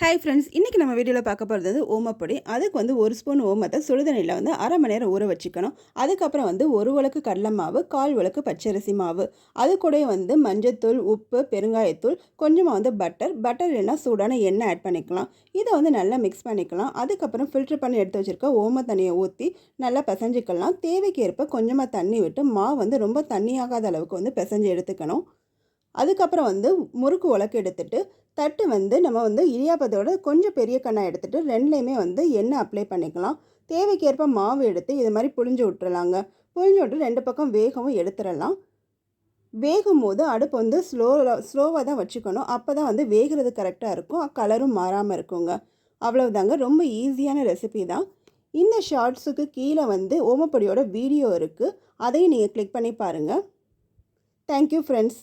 Hi friends இன்றைக்கி நம்ம வீடியோவில் பார்க்க போகிறது ஓமப்பொடி அதுக்கு வந்து ஒரு ஸ்பூன் ஓமத்தை சுடுதண்ணியில் வந்து அரை மணி நேரம் ஊற வச்சுக்கணும். அதுக்கப்புறம் வந்து ஒரு உலக்கு கடலை மாவு கால் உலக்கு பச்சரிசி மாவு. அது கூட வந்து மஞ்சத்தூள் உப்பு பெருங்காயத்தூள் கொஞ்சமாக வந்து பட்டர் பட்டர் இல்லைன்னா சூடான எண்ணெய் ஆட் பண்ணிக்கலாம். இதை வந்து நல்லா மிக்ஸ் பண்ணிக்கலாம். அதுக்கப்புறம் ஃபில்ட்ரு பண்ணி எடுத்து வச்சுருக்க ஓம தண்ணியை ஊற்றி நல்லா பிசைஞ்சிக்கலாம். தேவைக்கு ஏற்ப கொஞ்சமாக தண்ணி விட்டு மாவு வந்து ரொம்ப தண்ணியாகாத அளவுக்கு வந்து பிசைஞ்சு எடுத்துக்கணும். அதுக்கப்புறம் வந்து முறுக்கு உலக்கு எடுத்துட்டு தட்டு வந்து நம்ம வந்து இடியாப்பத்தோட கொஞ்சம் பெரிய கண்ணாக எடுத்துகிட்டு ரெண்டுலேயுமே வந்து எண்ணெய் அப்ளை பண்ணிக்கலாம். தேவைக்கேற்ப மாவு எடுத்து இது மாதிரி புழிஞ்சு விட்டுறலாங்க. புழிஞ்சு விட்டு ரெண்டு பக்கம் வேகவும் எடுத்துடலாம். வேகும் போது அடுப்பு வந்து ஸ்லோவாக ஸ்லோவாக தான் வச்சுக்கணும். அப்போ தான் வந்து வேகிறது கரெக்டாக இருக்கும். கலரும் மாறாமல் இருக்குங்க. அவ்வளவுதாங்க. ரொம்ப ஈஸியான ரெசிபி தான். இந்த ஷார்ட்ஸுக்கு கீழே வந்து ஓமப்பொடியோட வீடியோ இருக்குது அதையும் நீங்கள் கிளிக் பண்ணி பாருங்கள் தேங்க்யூ ஃப்ரெண்ட்ஸ்